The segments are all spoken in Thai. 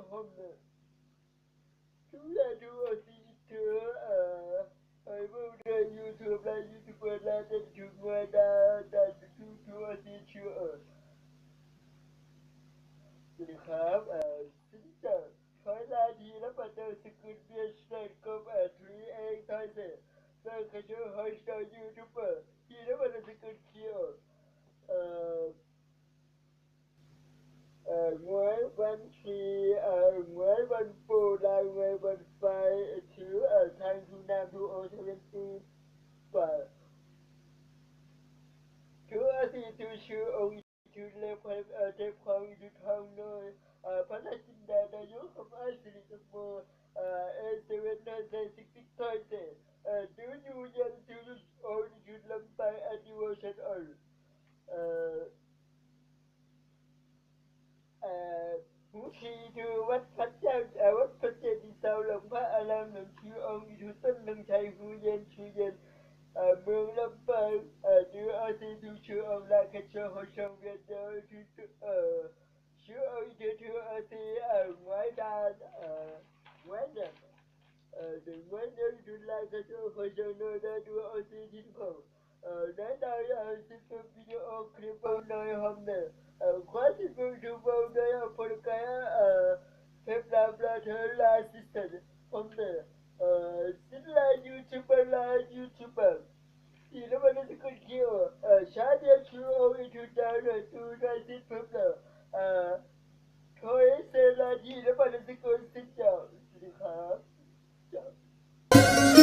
Honda. Chúng ta đưa xin chữa ở ở bên đây YouTube là YouTuber là trên trường ngoài đã đã chúng ta xin chữa ở. Xin khám ở xin chào. Khói la đi lắm mà tôi sẽ cứ biết sân công ở thủy anh thôi để tôi có chỗ hỏi sao YouTuber. biraz değişiklik söyledi. Uh, do you yazıyoruz oyun günlemden animation oyun. Muốn khi đưa vách phát trao à vách phát trao đi sau lòng phát làm làm chiêu ông đi thú tâm thầy vui dân chư dân mương lâm à đưa ở thì đưa chư ông là cái cho hồi sông việt đời chư chú ông chư chư ở thì ở ờ, ngoài đàn, ờ, ra ngoài ra the do like a tool for the mother do a. Then I have to be all creep of no hunger. A question to vote there for the guy, uh, him last sister from there. Still like YouTuber, like YouTuber. You know what is a good to Toy said that a sit down. Huh? Yeah.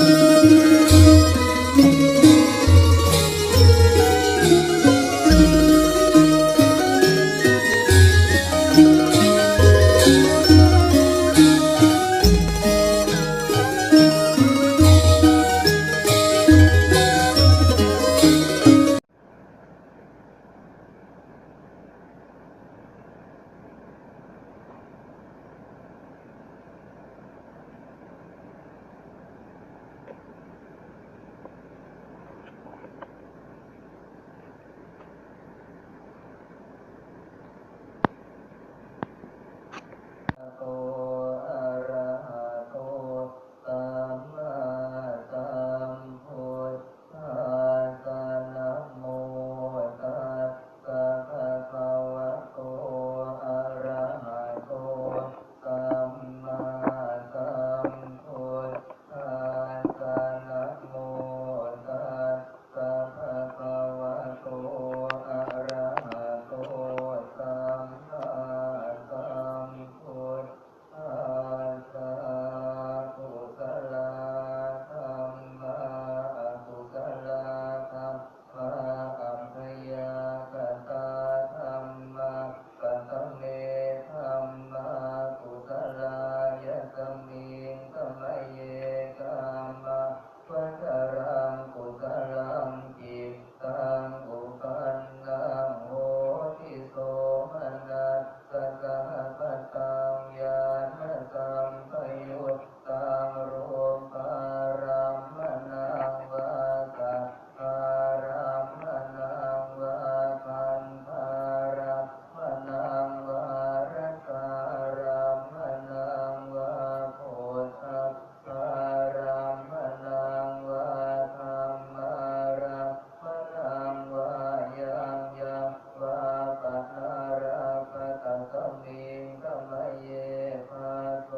มิงกมเยภาโต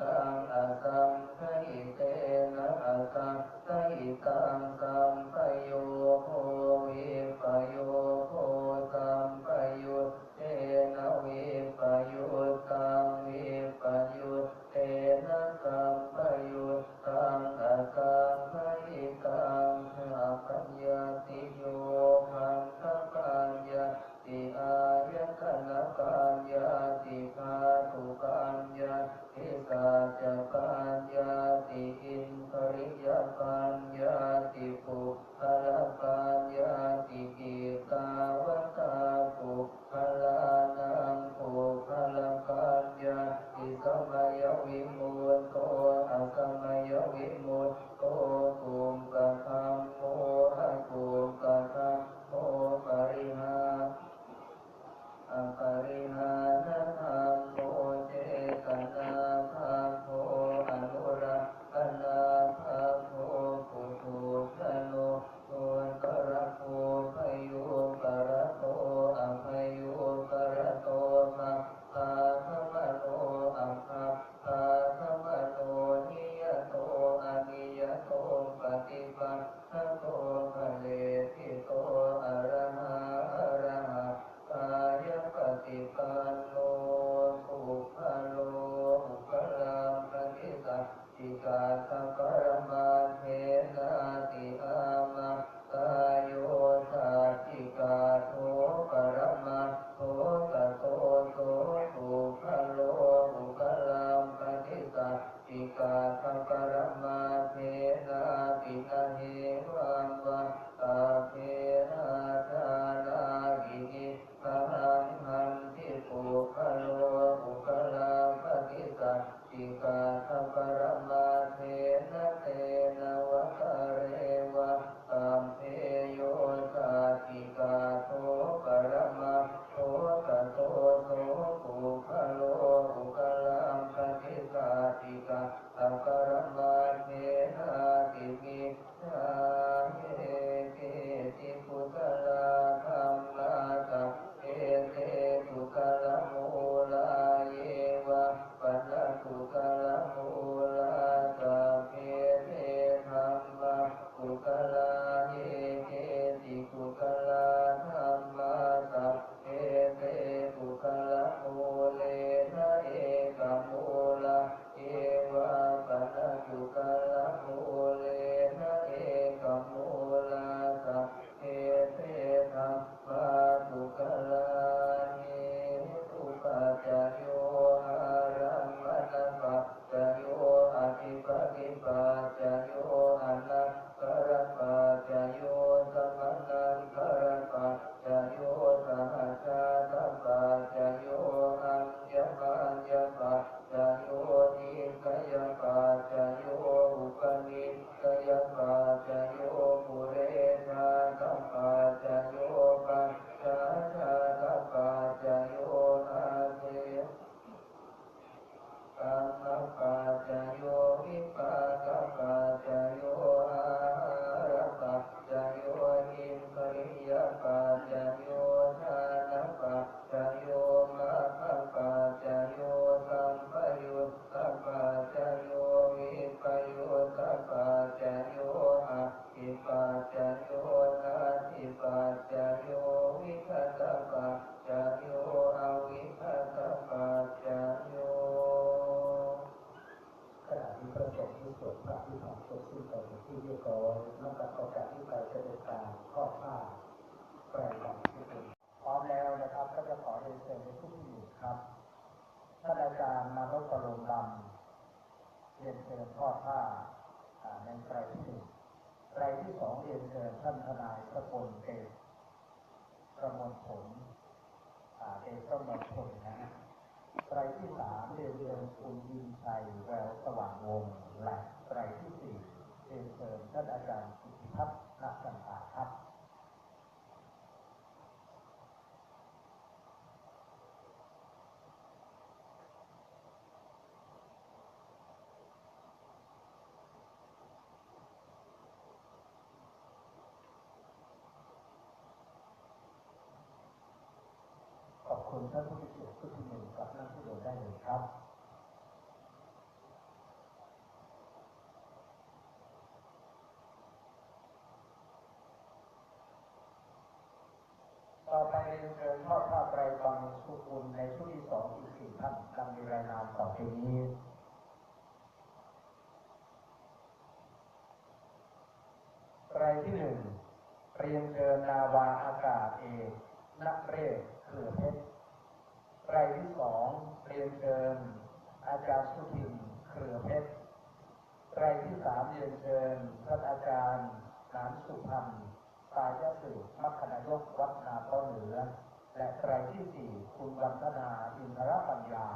กังอสังสหิเตนะอสังสหิตังกัง จปัญญาติอินปริยปัน กโลมลำเรียนเชิญพ่อผ้าในไตรที่หนึ่งไตรที่สองเรียนเชิญท่านทนายสกลเกตประมวลผลเอกประมวลผลนะไตรที่สามเรียนเชิญคุณยินชัยแววสว่างวงและไตรที่สี่เรียนเชิญท่านอาจารย์สุทธิพัฒน์นักสังหา คุณท่านผู้มีเกียรติทุกที่หนึ่งกับนั่งที่เดินได้เลยครับต่อไปเรียนเชิญทอดผ้าไตรบังสุกุลในชุดที่สองอีกสี่ท่านดังมีรายนามต่อไปนี้รายที่หนึ่งเรียนเชิญนาวาอากาศเอกนักเรศเขื่อเพชร รายที่สองเรียนเชิญ อาจารย์สุทินเครือเพชรรายที่สามเรียนเชิญท่านอาจารย์นานสุพรรณสายสืบมัคคณายกวัดนาต้อเหนือ และรายที่สี่คุณวันธนาอินทรปัญญา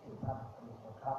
สี่ท่านมีเชิญครับ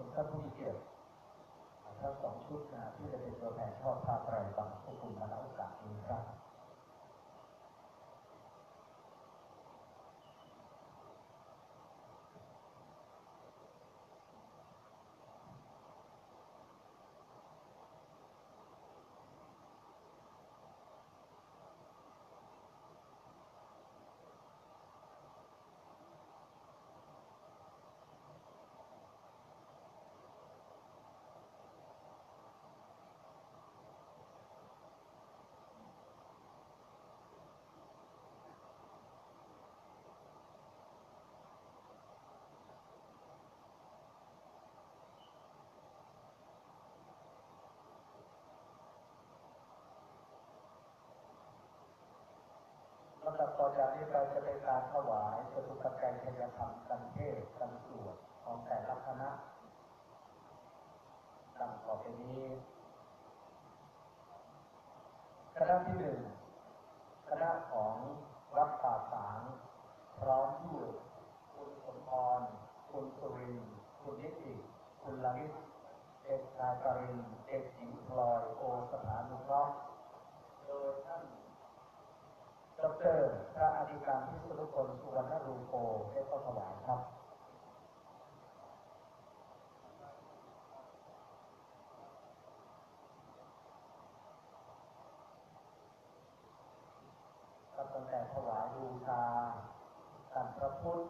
คุณท่านผู้มีเกียรติทั้งสองชุดนะที่จะเป็นตัวแทนชอดผ้าไตรบังสุกุลมาณโอกาสนี้ครับ ต่อจากนี้ไปจะเป็นการถวายจตุปัจจัยทยธรรมกันเทศกันสวดของแต่ละคณะดังต่อไปนี้คณะที่หนึ่งคณะของวัดป่าสางพร้อมด้วยคุณสมพรคุณสุรินคุณนิติคุณลลิตเอกนายกรินเอกหญิงพลอยโอสถานุเคราะห์โดยท่า ดอกเตอรพระอธิการพิสุทธิ์พลสุวรรณรูโปได้เข้าถวายครับครับตั้งแต่ถวายบูชาสันพระพุทธ